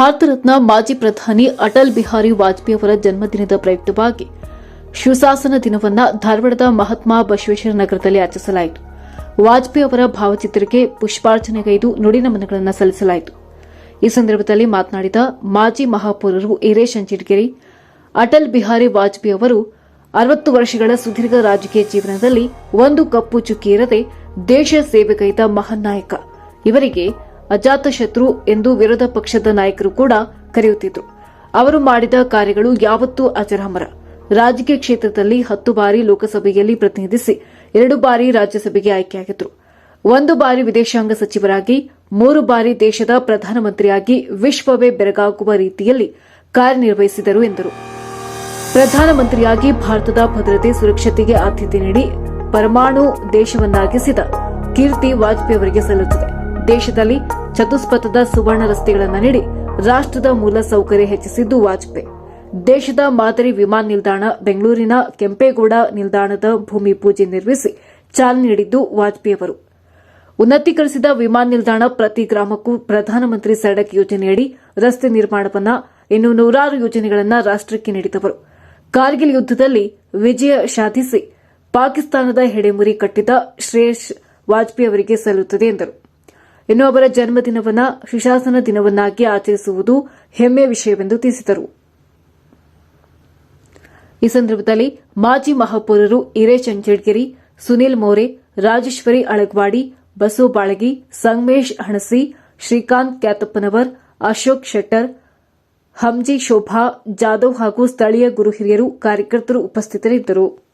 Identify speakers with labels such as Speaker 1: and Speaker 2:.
Speaker 1: ಭಾರತ ರತ್ನ ಮಾಜಿ ಪ್ರಧಾನಿ ಅಟಲ್ ಬಿಹಾರಿ ವಾಜಪೇಯಿ ಅವರ ಜನ್ಮದಿನದ ಪ್ರಯುಕ್ತವಾಗಿ ಶುಶಾಸನ ದಿನವನ್ನ ಧಾರವಾಡದ ಮಹಾತ್ಮ ಬಸವೇಶ್ವರ ನಗರದಲ್ಲಿ ಆಚರಿಸಲಾಯಿತು. ವಾಜಪೇಯಿ ಅವರ ಭಾವಚಿತ್ರಕ್ಕೆ ಪುಷ್ಪಾರ್ಚನೆಗೈದು ನುಡಿನಮನಗಳನ್ನು ಸಲ್ಲಿಸಲಾಯಿತು. ಈ ಸಂದರ್ಭದಲ್ಲಿ ಮಾತನಾಡಿದ ಮಾಜಿ ಮಹಾಪೌರರು ಈರೇಶ್ ಅಂಚಿಡ್ಗಿರಿ ಅಟಲ್ ಬಿಹಾರಿ ವಾಜಪೇಯಿ ಅವರು ಅರವತ್ತು ವರ್ಷಗಳ ಸುದೀರ್ಘ ರಾಜಕೀಯ ಜೀವನದಲ್ಲಿ ಒಂದು ಕಪ್ಪು ಚುಕ್ಕಿ ಇರದೆ ದೇಶ ಸೇವೆಗೈದ ಮಹಾನ್ ನಾಯಕ. ಇವರಿಗೆ ಅಜಾತಶತ್ರು ಎಂದು ವಿರೋಧ ಪಕ್ಷದ ನಾಯಕರು ಕೂಡ ಕರೆಯುತ್ತಿದ್ರು. ಅವರು ಮಾಡಿದ ಕಾರ್ಯಗಳು ಯಾವತ್ತೂ ಅಜರಾಮರ. ರಾಜಕೀಯ ಕ್ಷೇತ್ರದಲ್ಲಿ ಹತ್ತು ಬಾರಿ ಲೋಕಸಭೆಯಲ್ಲಿ ಪ್ರತಿನಿಧಿಸಿ ಎರಡು ಬಾರಿ ರಾಜ್ಯಸಭೆಗೆ ಆಯ್ಕೆಯಾಗಿದ್ದರು ಒಂದು ಬಾರಿ ವಿದೇಶಾಂಗ ಸಚಿವರಾಗಿ, ಮೂರು ಬಾರಿ ದೇಶದ ಪ್ರಧಾನಮಂತ್ರಿಯಾಗಿ ವಿಶ್ವವೇ ಬೆರಗಾಗುವ ರೀತಿಯಲ್ಲಿ ಕಾರ್ಯನಿರ್ವಹಿಸಿದರು ಎಂದರು. ಪ್ರಧಾನಮಂತ್ರಿಯಾಗಿ ಭಾರತದ ಭದ್ರತೆ, ಸುರಕ್ಷತೆಗೆ ಆದ್ಯತೆ ನೀಡಿ ಪರಮಾಣು ದೇಶವನ್ನಾಗಿಸಿದ ಕೀರ್ತಿ ವಾಜಪೇಯಿ ಅವರಿಗೆ ಸಲ್ಲುತ್ತದೆ. ದೇಶದಲ್ಲಿ ಚತುಷ್ಪಥದ ಸುವರ್ಣ ರಸ್ತೆಗಳನ್ನು ನೀಡಿ ರಾಷ್ಟ್ರದ ಮೂಲ ಸೌಕರ್ಯ ಹೆಚ್ಚಿಸಿದ್ದು ವಾಜಪೇಯಿ. ದೇಶದ ಮಾದರಿ ವಿಮಾನ ನಿಲ್ದಾಣ ಬೆಂಗಳೂರಿನ ಕೆಂಪೇಗೌಡ ನಿಲ್ದಾಣದ ಭೂಮಿ ಪೂಜೆ ನಿರ್ಮಿಸಿ ಚಾಲನೆ ನೀಡಿದ್ದು ವಾಜಪೇಯಿ ಅವರು. ಉನ್ನತೀಕರಿಸಿದ ವಿಮಾನ ನಿಲ್ದಾಣ ಪ್ರತಿ ಗ್ರಾಮಕ್ಕೂ ಪ್ರಧಾನಮಂತ್ರಿ ಸಡಕ್ ಯೋಜನೆಯಡಿ ರಸ್ತೆ ನಿರ್ಮಾಣವನ್ನ ಇನ್ನು ನೂರಾರು ಯೋಜನೆಗಳನ್ನು ರಾಷ್ಟಕ್ಕೆ ನೀಡಿದವರು. ಕಾರ್ಗಿಲ್ ಯುದ್ದದಲ್ಲಿ ವಿಜಯ ಸಾಧಿಸಿ ಪಾಕಿಸ್ತಾನದ ಹೆಡೆಮುರಿ ಕಟ್ಟಿದ ಶ್ರೇಯಸ್ ವಾಜಪೇಯಿ ಅವರಿಗೆ ಸಲ್ಲುತ್ತದೆ ಎಂದರು. ಇನ್ನು ಜನ್ಮದಿನವನ್ನ, ಸುಶಾಸನ ದಿನವನ್ನಾಗಿ ಆಚರಿಸುವುದು ಹೆಮ್ಮೆಯ ವಿಷಯವೆಂದು ತಿಳಿಸಿದರು. ಈ ಸಂದರ್ಭದಲ್ಲಿ ಮಾಜಿ ಮಹಾಪೌರರು ಹಿರೇಶ್ ಅಂಚೇಡ್ಗಿರಿ ಸುನೀಲ್ ಮೋರೆ, ರಾಜೇಶ್ವರಿ ಅಳಗ್ವಾಡಿ, ಬಸು ಬಾಳಗಿ, ಸಂಗಮೇಶ್ ಹಣಸಿ, ಶ್ರೀಕಾಂತ್ ಕ್ಯಾತಪ್ಪನವರ್, ಅಶೋಕ್ ಶೆಟ್ಟರ್ ಹಂಜಿ ಶೋಭಾ, ಜಾಧವ್ ಹಾಗೂ ಸ್ಥಳೀಯ ಗುರು ಹಿರಿಯರು ಕಾರ್ಯಕರ್ತರು ಉಪಸ್ಥಿತರಿದ್ದರು.